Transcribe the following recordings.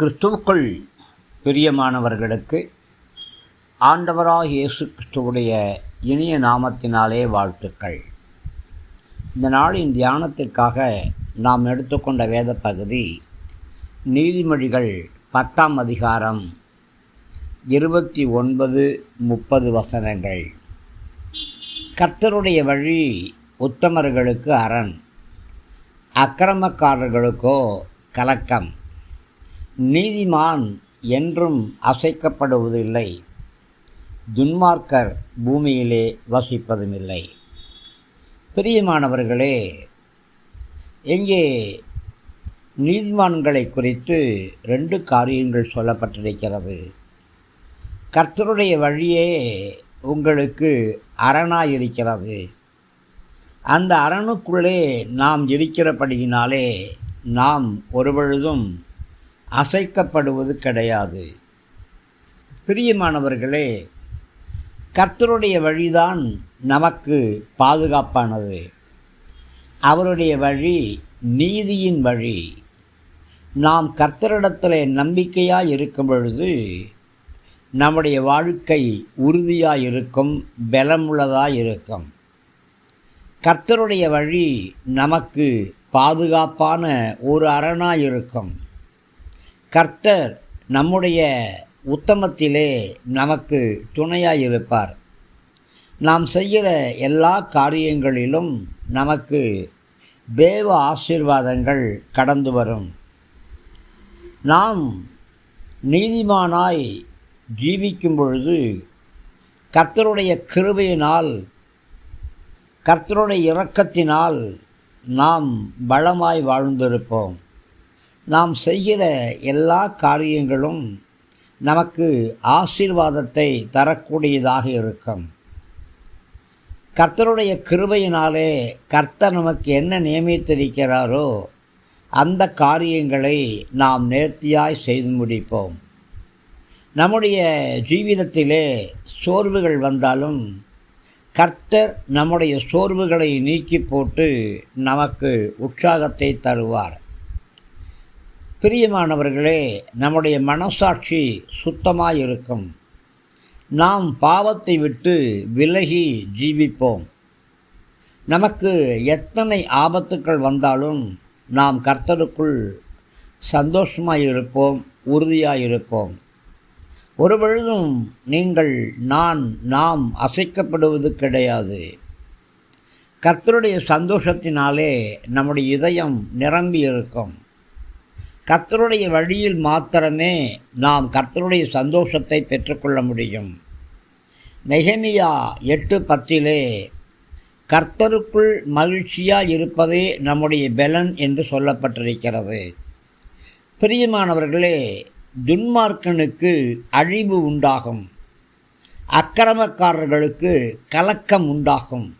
கிறிஸ்துவுக்குள் பிரியமானவர்களுக்கு ஆண்டவராக இயேசு கிறிஸ்துவுடைய இனிய நாமத்தினாலே வாழ்த்துக்கள். இந்த நாளின் தியானத்திற்காக நாம் எடுத்துக்கொண்ட வேத பகுதி நீதிமொழிகள் பத்தாம் அதிகாரம் இருபத்தி ஒன்பது முப்பது வசனங்கள். கர்த்தருடைய வழி உத்தமர்களுக்கு அரண் அக்கிரமக்காரர்களுக்கோ கலக்கம். நீதிமான் என்றும் அசைக்கப்படுவதில்லை. துன்மார்க்கர் பூமியிலே வசிப்பதுமில்லை. பிரியமானவர்களே எங்கே நீதிமான்களை குறித்து ரெண்டு காரியங்கள் சொல்லப்பட்டிருக்கிறது. கர்த்தருடைய வழியே உங்களுக்கு அரணாயிருக்கிறது. அந்த அரணுக்குள்ளே நாம் இருக்கிறபடியினாலே நாம் ஒருபொழுதும் அசைக்கப்படுவது கிடையாது. பிரியமானவர்களே கர்த்தருடைய வழிதான் நமக்கு பாதுகாப்பானது. அவருடைய வழி நீதியின் வழி. நாம் கர்த்தரிடத்தில் நம்பிக்கையாக இருக்கும் பொழுது நம்முடைய வாழ்க்கை உறுதியாக இருக்கும் பலமுள்ளதாக இருக்கும். கர்த்தருடைய வழி நமக்கு பாதுகாப்பான ஒரு அரணாக இருக்கும். கர்த்தர் நம்முடைய உத்தமத்திலே நமக்கு துணையாக இருப்பார் நாம் செய்கிற எல்லா காரியங்களிலும் நமக்கு தேவ ஆசீர்வாதங்கள் கடந்து வரும். நாம் நீதிமானாய் ஜீவிக்கும் பொழுது கர்த்தருடைய கிருபையினால் கர்த்தருடைய இரக்கத்தினால் நாம் பலமாய் வாழ்ந்திருப்போம். நாம் செய்கிற எல்லா காரியங்களும் நமக்கு ஆசீர்வாதத்தை தரக்கூடியதாக இருக்கும். கர்த்தருடைய கிருபையினாலே கர்த்தர் நமக்கு என்ன நியமித்திருக்கிறாரோ அந்த காரியங்களை நாம் நேர்த்தியாய் செய்து முடிப்போம். நம்முடைய ஜீவிதத்திலே சோர்வுகள் வந்தாலும் கர்த்தர் நம்முடைய சோர்வுகளை நீக்கி போட்டு நமக்கு உற்சாகத்தை தருவார். பிரியமானவர்களே நம்முடைய மனசாட்சி சுத்தமாக இருக்கும் நாம் பாவத்தை விட்டு விலகி ஜீவிப்போம். நமக்கு எத்தனை ஆபத்துக்கள் வந்தாலும் நாம் கர்த்தருக்குள் சந்தோஷமாக இருப்போம் உறுதியாக இருப்போம் ஒரு பொழுதும் நீங்கள் நான் நாம் அசைக்கப்படுவது கிடையாது. கர்த்தருடைய சந்தோஷத்தினாலே நம்முடைய இதயம் நிரம்பி இருக்கும் கர்த்தருடைய வழியில் மாத்திரமே நாம் கர்த்தருடைய சந்தோஷத்தை பெற்றுக்கொள்ள முடியும். நெகமியா எட்டு பத்திலே கர்த்தருக்குள் மகிழ்ச்சியாக இருப்பதே நம்முடைய பலன் என்று சொல்லப்பட்டிருக்கிறது. பிரியமானவர்களே துன்மார்க்கனுக்கு அழிவு உண்டாகும். அக்கிரமக்காரர்களுக்கு கலக்கம் உண்டாகும்.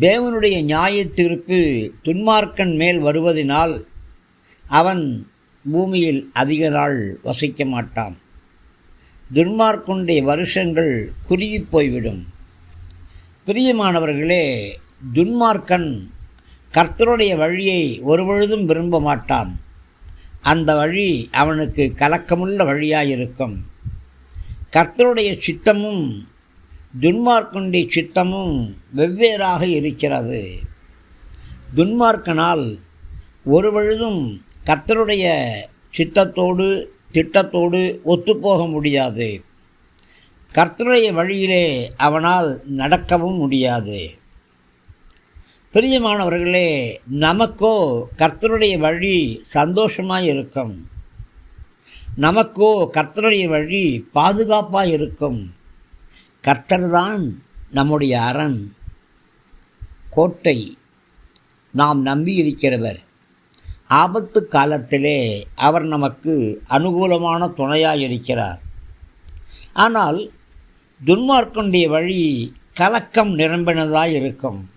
தேவனுடைய நியாயத்திற்கு துன்மார்க்கன் மேல் வருவதனால் அவன் பூமியில் அதிக நாள் வசிக்க மாட்டான். துன்மார்க்குடைய வருஷங்கள் குறுகி போய்விடும். பிரியமானவர்களே துன்மார்க்கன் கர்த்தருடைய வழியை ஒருபொழுதும் விரும்ப மாட்டான். அந்த வழி அவனுக்கு கலக்கமுள்ள வழியாக இருக்கும் கர்த்தருடைய சித்தமும் துன்மார்க்கனுடைய சித்தமும் வெவ்வேறாக இருக்கிறது. துன்மார்க்கனால் ஒரு பொழுதும் கர்த்தருடைய சித்தத்தோடு திட்டத்தோடு ஒத்துப்போக முடியாது. கர்த்தருடைய வழியிலே அவனால் நடக்கவும் முடியாது. பிரியமானவர்களே நமக்கோ கர்த்தருடைய வழி சந்தோஷமாக இருக்கும் நமக்கோ கர்த்தருடைய வழி பாதுகாப்பாக இருக்கும் கர்த்தர் தான் நம்முடைய அரண் கோட்டை. நாம் நம்பியிருக்கிறவர். ஆபத்து காலத்திலே அவர் நமக்கு அனுகூலமான துணையாக இருக்கிறார் ஆனால் துன்மார்க்கனுடைய வழி கலக்கம் நிரம்பினதாக இருக்கும்.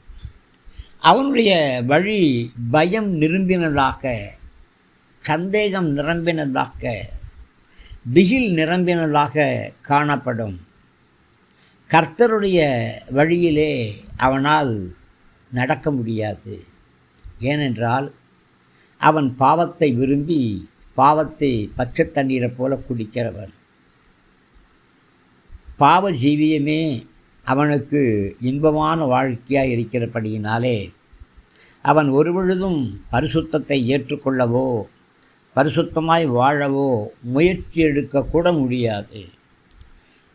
அவனுடைய வழி பயம் நிரம்பினதாக சந்தேகம் நிரம்பினதாக திகில் நிரம்பினதாக காணப்படும். கர்த்தருடைய வழியிலே அவனால் நடக்க முடியாது. ஏனென்றால் அவன் பாவத்தை விரும்பி பாவத்தை பச்சை தண்ணீரை போல குடிக்கிறவன். பாவ ஜீவியமே அவனுக்கு இன்பமான வாழ்க்கையாக இருக்கிறபடியினாலே அவன் ஒரு பொழுதும் பரிசுத்தத்தை ஏற்றுக்கொள்ளவோ பரிசுத்தமாய் வாழவோ முயற்சி எடுக்கக்கூட முடியாது.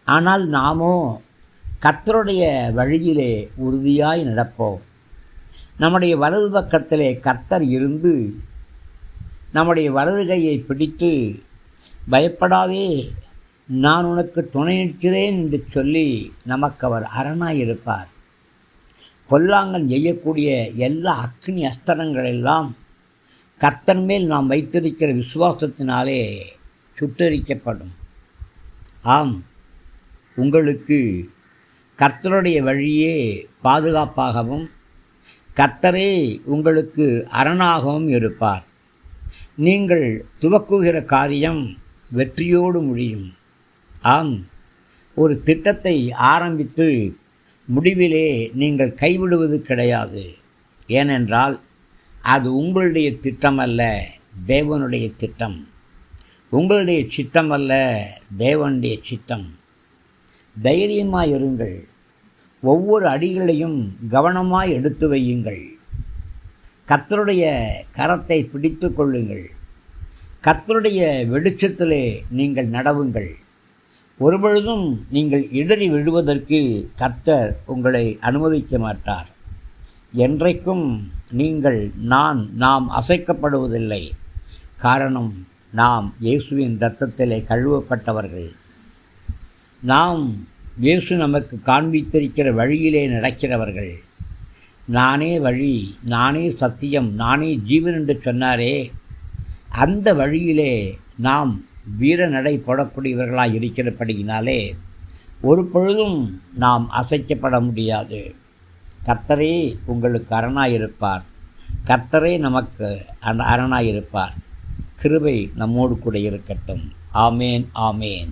ஆனால் நாமோ கர்த்தருடைய வழியிலே உறுதியாய் நடப்போம். நம்முடைய வலது பக்கத்திலே கர்த்தர் இருந்து நம்முடைய வலது கையை பிடித்து பயப்படாதே நான் உனக்கு துணை நிற்கிறேன் என்று சொல்லி நமக்கு அவர் அரணாயிருப்பார் பொல்லாங்கன் செய்யக்கூடிய எல்லா அக்னி அஸ்தரங்களெல்லாம் கர்த்தன் மேல் நாம் வைத்திருக்கிற விசுவாசத்தினாலே சுட்டரிக்கப்படும். ஆம் உங்களுக்கு கர்த்தருடைய வழியே பாதுகாப்பாகவும் கர்த்தரே உங்களுக்கு அரணாகவும் இருப்பார். நீங்கள் துவக்குகிற காரியம் வெற்றியோடு முடியும். ஆம் ஒரு திட்டத்தை ஆரம்பித்து முடிவிலே நீங்கள் கைவிடுவது கிடையாது. ஏனென்றால் அது உங்களுடைய திட்டம் அல்ல தேவனுடைய திட்டம். உங்களுடைய சித்தம் அல்ல தேவனுடைய சித்தம். தைரியமாக இருங்கள். ஒவ்வொரு அடிகளையும் கவனமாக எடுத்து வையுங்கள். கர்த்தருடைய கரத்தை பிடித்து கொள்ளுங்கள். கர்த்தருடைய வெளிச்சத்திலே நீங்கள் நடவுங்கள். ஒருபொழுதும் நீங்கள் இடறி விழுவதற்கு கர்த்தர் உங்களை அனுமதிக்க மாட்டார். என்றைக்கும் நீங்கள் நான் நாம் அசைக்கப்படுவதில்லை. காரணம் நாம் இயேசுவின் இரத்தத்திலே கழுவப்பட்டவர்கள். நாம் இயேசு நமக்கு காண்பித்திருக்கிற வழியிலே நடக்கிறவர்கள். நானே வழி நானே சத்தியம் நானே ஜீவன் என்று சொன்னாரே. அந்த வழியிலே நாம் வீர நடை போடக்கூடியவர்களாக இருக்கிறபடியினாலே ஒரு பொழுதும் நாம் அசைக்கப்பட முடியாது. கர்த்தரே உங்களுக்கு அரணாயிருப்பார். கர்த்தரே நமக்கு அரணாயிருப்பார். கிருபை நம்மோடு கூட இருக்கட்டும். ஆமேன் ஆமேன்.